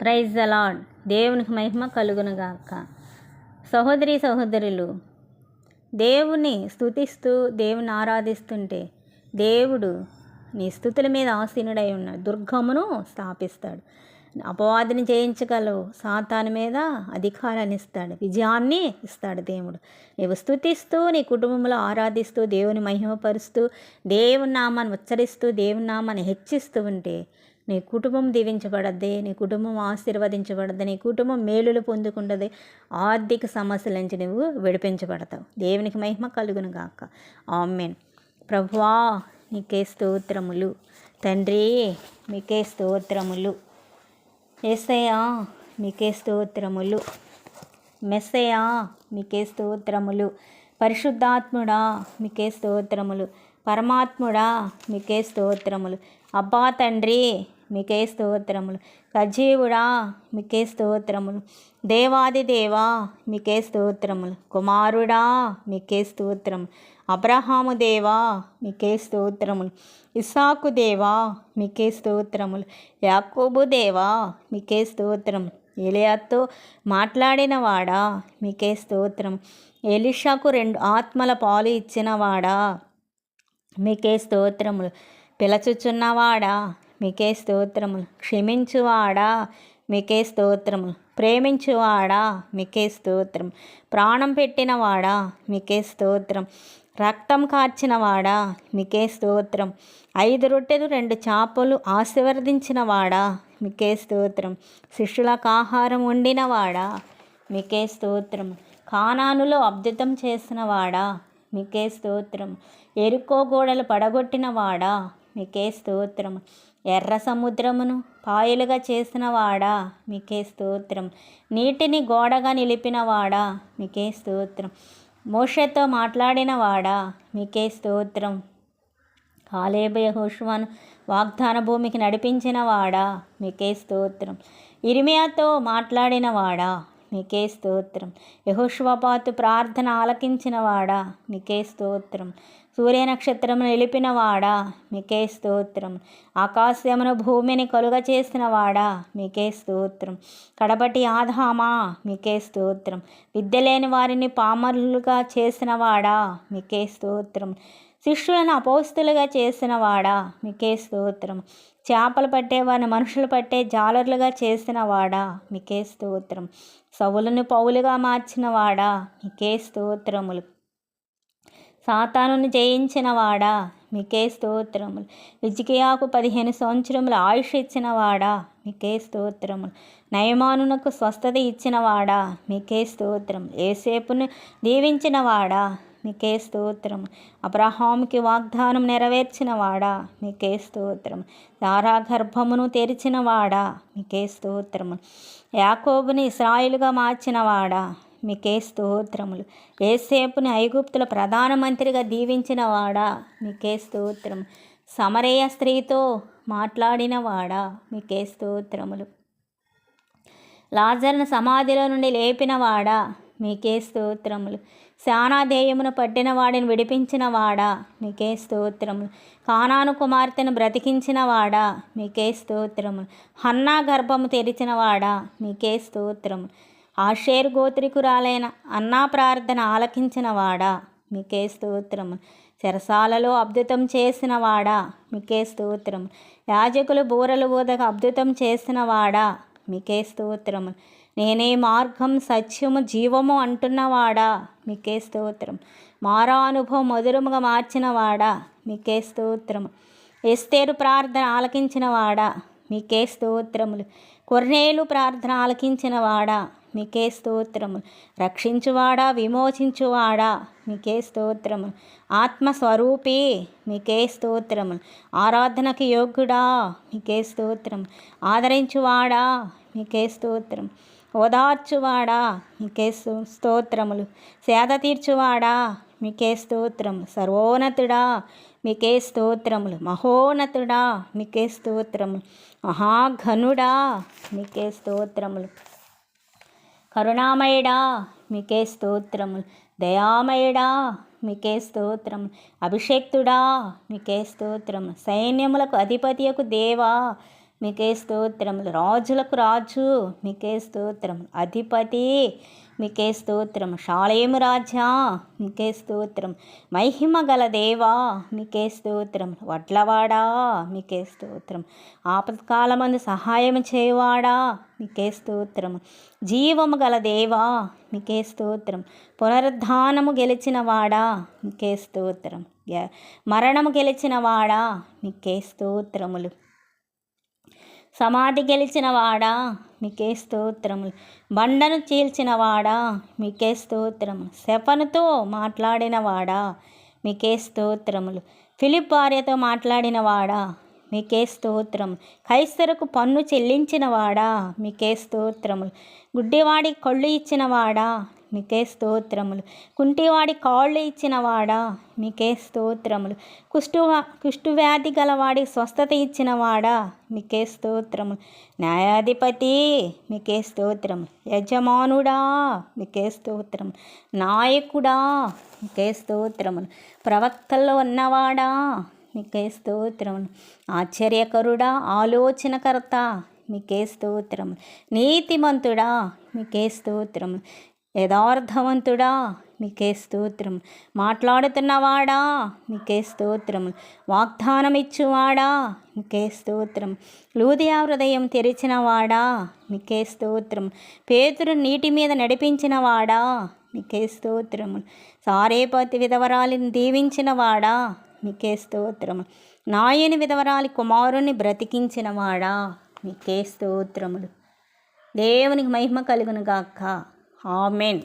Praise అలాడ్ lord దేవునికి మహిమ కలుగునుగాక. సహోదరి సహోదరులు దేవుని స్థుతిస్తూ దేవుని ఆరాధిస్తుంటే దేవుడు నీ స్థుతుల మీద ఆసీనుడై ఉన్నాడు. దుర్గమును స్థాపిస్తాడు. అపవాదిని జయించగలవు. సాతాను మీద అధికారాన్ని ఇస్తాడు. విజయాన్ని ఇస్తాడు దేవుడు. నీవు స్థుతిస్తూ నీ కుటుంబంలో ఆరాధిస్తూ దేవుని మహిమపరుస్తూ దేవుని నామాన్ని ఉచ్చరిస్తూ దేవుని నామాన్ని హెచ్చిస్తూ ఉంటే నీ కుటుంబం దీవించబడద్ది నీ కుటుంబం ఆశీర్వదించబడద్ది నీ కుటుంబం మేలులు పొందుకుంటుంది ఆర్థిక సమస్యల నుంచి నువ్వు విడిపించబడతావు. దేవునికి మహిమ కలుగును గాక. ఆమెన్. ప్రభువా నీకే స్తోత్రములు. తండ్రి మీకే స్తోత్రములు. ఏసయ్యా మీకే స్తోత్రములు. మెస్సయా మీకే స్తోత్రములు. పరిశుద్ధాత్ముడా మీకే స్తోత్రములు. పరమాత్ముడా మీకే స్తోత్రములు. అబ్బా తండ్రి మీకే స్తోత్రములు. సజీవుడా మీకే స్తోత్రములు. దేవాది దేవా మీకే స్తోత్రములు. కుమారుడా మీకే స్తోత్రం అబ్రహాము దేవా మీకే స్తోత్రములు. ఇసాకు దేవా మీకే స్తోత్రములు. యాకోబు దేవా మీకే స్తోత్రం ఏలియాతో మాట్లాడినవాడా మీకే స్తోత్రం ఎలిషాకు రెండు ఆత్మల పాలు ఇచ్చినవాడా మీకే స్తోత్రములు. పిలచుచున్నవాడా మీకే స్తోత్రములు. క్షమించువాడా? మీకే స్తోత్రములు. ప్రేమించువాడా? మీకే స్తోత్రం. ప్రాణం పెట్టినవాడా? మీకే స్తోత్రం. రక్తం కార్చినవాడా? మీకే స్తోత్రం. ఐదు రొట్టెలు రెండు చేపలు ఆశీర్వదించినవాడా? మీకే స్తోత్రం. శిష్యులకు ఆహారం వండినవాడా? మీకే స్తోత్రం. కానానులో అద్భుతం చేసినవాడా? మీకే స్తోత్రం. ఎరుకో గోడలు పడగొట్టినవాడా? మీకే స్తోత్రం ఎర్ర సముద్రమును పాయలుగా చేసినవాడా? మీకే స్తోత్రం నీటిని గోడగా నిలిపినవాడా? మీకే స్తోత్రం మోషతో మాట్లాడినవాడా? మీకే స్తోత్రం కాలేబయ హోషువాను వాగ్దాన భూమికి నడిపించినవాడా? మీకే స్తోత్రం ఇరిమియాతో మాట్లాడినవాడా? నీకే స్తోత్రం. యహోష్వపాతు ప్రార్థన ఆలకించినవాడా? నీకే స్తోత్రం. సూర్యనక్షత్రము నిలిపినవాడా? మీకే స్తోత్రం. ఆకాశమును భూమిని కలుగ చేసినవాడా? మీకే స్తోత్రం. కడపటి ఆధామా మీకే స్తోత్రం. విద్య లేని వారిని పామరులుగా చేసినవాడా? మీకే స్తోత్రం. శిష్యులను అపౌస్తులుగా చేసినవాడా మీకే స్తోత్రం. చేపలు పట్టేవారిని మనుషులు పట్టే జాలర్లుగా చేసినవాడా మీకే స్తోత్రం. సవులను పౌలుగా మార్చినవాడా మీకే స్తోత్రములు. సాతానుని జయించినవాడా మీకే స్తోత్రములు. విజికియాకు పదిహేను సంవత్సరములు ఆయుష్ ఇచ్చినవాడా మీకే స్తోత్రములు. నయమానునకు స్వస్థత ఇచ్చినవాడా మీకే స్తోత్రం. ఏసేపును దీవించినవాడా మీకే స్తోత్రం. అబ్రహాంకి వాగ్దానం నెరవేర్చినవాడా? మీకే స్తోత్రం. దారా గర్భమును తెరిచినవాడా? మీకే స్తోత్రము యాకోబుని ఇస్రాయిలుగా మార్చినవాడా? మీకే స్తోత్రములు ఏసేపుని ఐగుప్తుల ప్రధానమంత్రిగా దీవించినవాడా? మీకే స్తోత్రం. సమరయ స్త్రీతో మాట్లాడినవాడా? మీకే స్తోత్రములు లాజర్ను సమాధిలో నుండి లేపినవాడా? మీకే స్తోత్రములు శానాదేయమును పట్టిన వాడిని విడిపించిన వాడా? మీకే స్తోత్రములు. కానాను కుమార్తెను బ్రతికించిన వాడా? మీకే స్తోత్రములు. హన్నా గర్భము తెరిచిన వాడా? మీకే స్తోత్రములు. ఆషేర్ గోత్రికురాలైన అన్నా ప్రార్థన ఆలకించిన వాడా? మీకే స్తోత్రము చెరసాలలో అద్భుతం చేసిన వాడా? మీకే స్తోత్రం యాజకులు బూరలు ఊదక అద్భుతం చేసిన వాడా? మీకే స్తోత్రము నేనే మార్గం సత్యము జీవము అంటున్నవాడా? మీకే స్తోత్రం. మారా అనుభవం మధురముగా మార్చినవాడా? మీకే స్తోత్రం. ఎస్తేరు ప్రార్థన ఆలకించినవాడా? మీకే స్తోత్రములు. కొర్నేలు ప్రార్థన ఆలకించినవాడా? మీకే స్తోత్రములు. రక్షించువాడా? విమోచించువాడా? మీకే స్తోత్రములు. ఆత్మస్వరూపి? మీకే స్తోత్రములు. ఆరాధనకి యోగ్యుడా? మీకే స్తోత్రం ఆదరించువాడా? మీకే స్తోత్రం. ఓదార్చువాడా? మీకే స్తోత్రములు. సేద తీర్చువాడా? మీకే స్తోత్రం సర్వోన్నతుడా? మీకే స్తోత్రములు. మహోన్నతుడా? మీకే స్తోత్రములు మహాఘనుడా? మీకే స్తోత్రములు. కరుణామయుడా? మీకే స్తోత్రములు. దయామయుడా? మీకే స్తోత్రం అభిషేక్తుడా? మీకే స్తోత్రం సైన్యములకు అధిపతియకు దేవా? మీకే స్తోత్రములు రాజులకు రాజు మీకే స్తోత్రములు అధిపతి మీకే స్తోత్రం శాలేము రాజా మీకే స్తోత్రం మహిమ గల దేవా మీకే స్తోత్రం వడ్లవాడా మీకే స్తోత్రం ఆపత్కాలమందు సహాయం చేయవాడా మీకే స్తోత్రం జీవము గల దేవా మీకే స్తోత్రం పునరుద్ధానము గెలిచిన వాడా మీకే స్తోత్రం మరణము గెలిచిన వాడా మీకే స్తోత్రములు సమాధి గెలిచిన వాడా? మీకే స్తోత్రములు. బండను చీల్చిన వాడా? మీకే స్తోత్రములు. శపనుతో మాట్లాడిన వాడా? మీకే స్తోత్రములు. ఫిలిప్ భార్యతో మాట్లాడిన వాడా? మీకే స్తోత్రం కైసరకు పన్ను చెల్లించిన వాడా? మీకే స్తోత్రములు. గుడ్డివాడి కళ్ళు ఇచ్చిన వాడా మీకే స్తోత్రములు. కుంటివాడి కాళ్ళు ఇచ్చిన వాడా మీకే స్తోత్రములు. కుష్టు కుష్టువ్యాధి గలవాడి స్వస్థత ఇచ్చిన వాడా మీకే స్తోత్రములు. న్యాయాధిపతి మీకే స్తోత్రం యజమానుడా మీకే స్తోత్రం నాయకుడా మీకే స్తోత్రములు. ప్రవక్తల్లో ఉన్నవాడా? మీకే స్తోత్రములు. ఆశ్చర్యకరుడా ఆలోచనకర్త మీకే స్తోత్రం నీతిమంతుడా మీకే స్తోత్రం యథార్థవంతుడా? మీకే స్తోత్రం. మాట్లాడుతున్నవాడా? మీకే స్తోత్రం. వాగ్దానం ఇచ్చువాడా మీకే స్తోత్రం. లూదియా హృదయం తెరిచినవాడా? మీకే స్తోత్రం. పేతురు నీటి మీద నడిపించినవాడా? మీకే స్తోత్రము సారేపతి విధవరాలిని దీవించినవాడా? మీకే స్తోత్రము నాయని విధవరాలి కుమారుని బ్రతికించినవాడా? మీకే స్తోత్రములు. దేవునికి మహిమ కలుగును గాక ఆమెన్